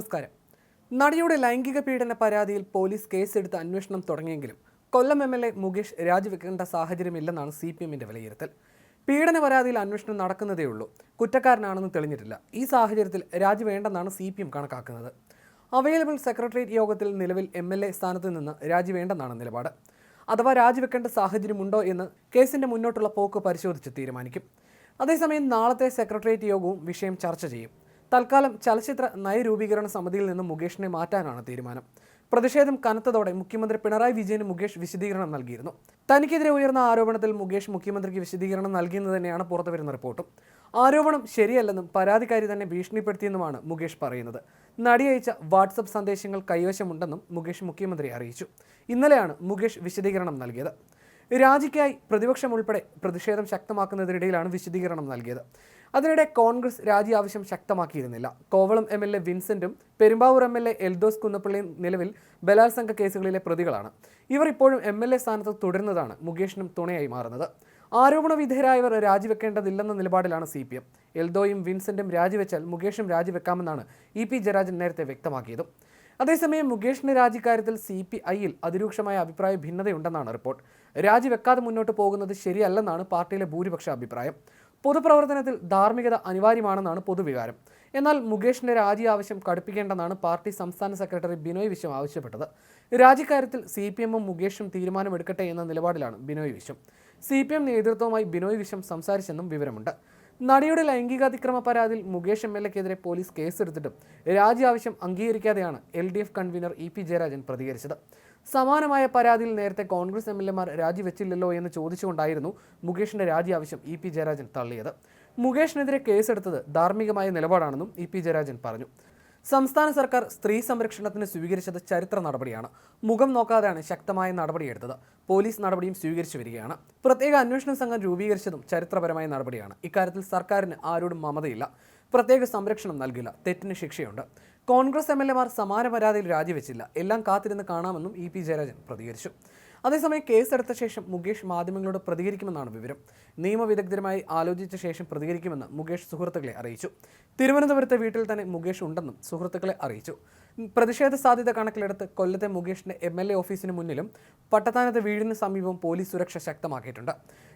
നമസ്കാരം. നടിയുടെ ലൈംഗിക പീഡന പരാതിയിൽ പോലീസ് കേസെടുത്ത് അന്വേഷണം തുടങ്ങിയെങ്കിലും Kollam M L A Mukesh രാജിവെക്കേണ്ട സാഹചര്യമില്ലെന്നാണ് സി പി എമ്മിന്റെ വിലയിരുത്തൽ. പീഡന പരാതിയിൽ അന്വേഷണം നടക്കുന്നതേയുള്ളൂ കുറ്റക്കാരനാണെന്ന് തെളിഞ്ഞിട്ടില്ല. ഈ സാഹചര്യത്തിൽ രാജി വേണ്ടെന്നാണ് സി പി എം കണക്കാക്കുന്നത്. അവൈലബിൾ സെക്രട്ടേറിയറ്റ് യോഗത്തിൽ നിലവിൽ എം എൽ എ സ്ഥാനത്ത് നിന്ന് രാജി വേണ്ടെന്നാണ് നിലപാട്. അഥവാ രാജിവെക്കേണ്ട സാഹചര്യമുണ്ടോ എന്ന് കേസിന്റെ മുന്നോട്ടുള്ള പോക്ക് പരിശോധിച്ച് തീരുമാനിക്കും. അതേസമയം നാളത്തെ സെക്രട്ടേറിയറ്റ് യോഗവും വിഷയം ചർച്ച ചെയ്യും. തൽക്കാലം ചലച്ചിത്ര നയരൂപീകരണ സമിതിയിൽ നിന്ന് മുകേഷിനെ മാറ്റാനാണ് തീരുമാനം. പ്രതിഷേധം കനത്തതോടെ മുഖ്യമന്ത്രി പിണറായി വിജയന് മുകേഷ് വിശദീകരണം നൽകിയിരുന്നു. തനിക്കെതിരെ ഉയർന്ന ആരോപണത്തിൽ മുകേഷ് മുഖ്യമന്ത്രിക്ക് വിശദീകരണം നൽകിയെന്ന് തന്നെയാണ് പുറത്തുവരുന്ന റിപ്പോർട്ടും. ആരോപണം ശരിയല്ലെന്നും പരാതിക്കാരി തന്നെ ഭീഷണിപ്പെടുത്തിയെന്നുമാണ് മുകേഷ് പറയുന്നത്. നടി അയച്ച വാട്സപ്പ് സന്ദേശങ്ങൾ കൈവശമുണ്ടെന്നും മുകേഷ് മുഖ്യമന്ത്രി അറിയിച്ചു. ഇന്നലെയാണ് മുകേഷ് വിശദീകരണം നൽകിയത്. രാജിക്കായി പ്രതിപക്ഷം ഉൾപ്പെടെ പ്രതിഷേധം ശക്തമാക്കുന്നതിനിടയിലാണ് വിശദീകരണം നൽകിയത്. അതിനിടെ കോൺഗ്രസ് രാജി ആവശ്യം ശക്തമാക്കിയിരുന്നില്ല. Kovalam M L A വിൻസെന്റും Perumbavoor M L A Eldhose കുന്നപ്പള്ളിയും നിലവിൽ ബലാത്സംഗ കേസുകളിലെ പ്രതികളാണ്. ഇവർ ഇപ്പോഴും എം എൽ എ സ്ഥാനത്ത് തുടരുന്നതാണ് മുകേഷിനും തുണയായി മാറുന്നത്. ആരോപണ വിധേയരായവർ രാജിവെക്കേണ്ടതില്ലെന്ന നിലപാടിലാണ് സി പി എം. എൽദോയും വിൻസെന്റും രാജിവെച്ചാൽ മുകേഷും രാജിവെക്കാമെന്നാണ് ഇ പി ജയരാജൻ നേരത്തെ വ്യക്തമാക്കിയത്. അതേസമയം മുകേഷിന്റെ രാജിക്കാര്യത്തിൽ സി പി ഐയിൽ അതിരൂക്ഷമായ അഭിപ്രായ ഭിന്നതയുണ്ടെന്നാണ് റിപ്പോർട്ട്. രാജിവെക്കാതെ മുന്നോട്ട് പോകുന്നത് ശരിയല്ലെന്നാണ് പാർട്ടിയിലെ ഭൂരിപക്ഷ അഭിപ്രായം. പൊതുപ്രവർത്തനത്തിൽ ധാർമ്മികത അനിവാര്യമാണെന്നാണ് പൊതുവികാരം. എന്നാൽ മുകേഷിന്റെ രാജി ആവശ്യം കടുപ്പിക്കേണ്ടെന്നാണ് പാർട്ടി സംസ്ഥാന സെക്രട്ടറി ബിനോയ് വിശ്വം ആവശ്യപ്പെട്ടത്. രാജിക്കാര്യത്തിൽ സി പി എമ്മും മുകേഷും തീരുമാനമെടുക്കട്ടെ എന്ന നിലപാടിലാണ് Binoy Viswam. C P M നേതൃത്വവുമായി ബിനോയ് വിശ്വം സംസാരിച്ചെന്നും വിവരമുണ്ട്. നടിയുടെ ലൈംഗികാതിക്രമ പരാതിയിൽ മുകേഷ് എം എൽ എക്കെതിരെ പോലീസ് കേസെടുത്തിട്ടും രാജി ആവശ്യം അംഗീകരിക്കാതെയാണ് L D F convener E P Jayarajan പ്രതികരിച്ചത്. സമാനമായ പരാതിയിൽ നേരത്തെ കോൺഗ്രസ് എം എൽ എമാർ രാജിവെച്ചില്ലല്ലോ എന്ന് ചോദിച്ചുകൊണ്ടായിരുന്നു മുകേഷിന്റെ രാജി ആവശ്യം ഇ പി ജയരാജൻ തള്ളിയത്. മുകേഷിനെതിരെ കേസെടുത്തത് ധാർമ്മികമായ നിലപാടാണെന്നും ഇ പി ജയരാജൻ പറഞ്ഞു. സംസ്ഥാന സർക്കാർ സ്ത്രീ സംരക്ഷണത്തിന് സ്വീകരിച്ചത് ചരിത്ര നടപടിയാണ്. മുഖം നോക്കാതെയാണ് ശക്തമായ നടപടിയെടുത്തത്. പോലീസ് നടപടിയും സ്വീകരിച്ചു വരികയാണ്. പ്രത്യേക അന്വേഷണ സംഘം രൂപീകരിച്ചതും ചരിത്രപരമായ നടപടിയാണ്. ഇക്കാര്യത്തിൽ സർക്കാരിന് ആരോടും മമതയില്ല. പ്രത്യേക സംരക്ഷണം നൽകില്ല. തെറ്റിന് ശിക്ഷയുണ്ട്. കോൺഗ്രസ് എം എൽ എമാർ സമാന പരാതിയിൽ രാജിവെച്ചില്ല. എല്ലാം കാത്തിരുന്ന് കാണാമെന്നും ഇ പി ജയരാജൻ പ്രതികരിച്ചു. അതേസമയം കേസെടുത്ത ശേഷം മുകേഷ് മാധ്യമങ്ങളോട് പ്രതികരിക്കുമെന്നാണ് വിവരം. നിയമവിദഗ്ധരുമായി ആലോചിച്ച ശേഷം പ്രതികരിക്കുമെന്ന് മുകേഷ് സുഹൃത്തുക്കളെ അറിയിച്ചു. തിരുവനന്തപുരത്തെ വീട്ടിൽ തന്നെ മുകേഷ് ഉണ്ടെന്നും സുഹൃത്തുക്കളെ അറിയിച്ചു. പ്രതിഷേധ സാധ്യത കണക്കിലെടുത്ത് കൊല്ലത്തെ മുകേഷിന്റെ എം എൽ എ ഓഫീസിന് മുന്നിലും പട്ടത്താനത്ത് വീടിന് സമീപം പോലീസ് സുരക്ഷ ശക്തമാക്കിയിട്ടുണ്ട്.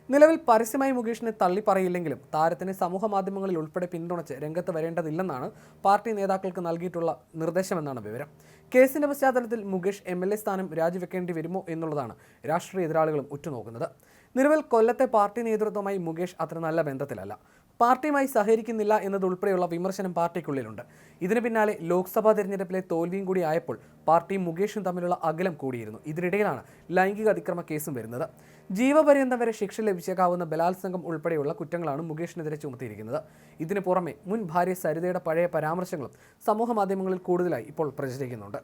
നിലവിൽ പരസ്യമായി മുകേഷിനെ തള്ളിപ്പറയില്ലെങ്കിലും താരത്തിനെ സമൂഹ മാധ്യമങ്ങളിൽ ഉൾപ്പെടെ പിന്തുണച്ച് രംഗത്ത് വരേണ്ടതില്ലെന്നാണ് പാർട്ടി നേതാക്കൾക്ക് നൽകിയിട്ടുള്ള നിർദ്ദേശമെന്നാണ് വിവരം. കേസിന്റെ പശ്ചാത്തലത്തിൽ മുകേഷ് എം എൽ എ സ്ഥാനം രാജിവെക്കേണ്ടി വരുമോ എന്നുള്ളതാണ് രാഷ്ട്രീയ എതിരാളികളും ഉറ്റുനോക്കുന്നത്. നിലവിൽ കൊല്ലത്തെ പാർട്ടി നേതൃത്വമായി മുകേഷ് അത്ര നല്ല ബന്ധത്തിലല്ല. പാർട്ടിയുമായി സഹകരിക്കുന്നില്ല എന്നതുൾപ്പെടെയുള്ള വിമർശനം പാർട്ടിക്കുള്ളിലുണ്ട്. ഇതിന് പിന്നാലെ ലോക്സഭാ തെരഞ്ഞെടുപ്പിലെ തോൽവിയും കൂടി ആയപ്പോൾ പാർട്ടിയും മുകേഷും തമ്മിലുള്ള അകലം കൂടിയിരുന്നു. ഇതിനിടയിലാണ് ലൈംഗിക അതിക്രമ കേസും വരുന്നത്. ജീവപര്യന്തം വരെ ശിക്ഷ ലഭിച്ചേക്കാവുന്ന ബലാത്സംഗം ഉൾപ്പെടെയുള്ള കുറ്റങ്ങളാണ് മുകേഷിനെതിരെ ചുമത്തിയിരിക്കുന്നത്. ഇതിനു പുറമെ മുൻ ഭാര്യ സരിതയുടെ പഴയ പരാമർശങ്ങളും സമൂഹ മാധ്യമങ്ങളിൽ കൂടുതലായി ഇപ്പോൾ പ്രചരിക്കുന്നുണ്ട്.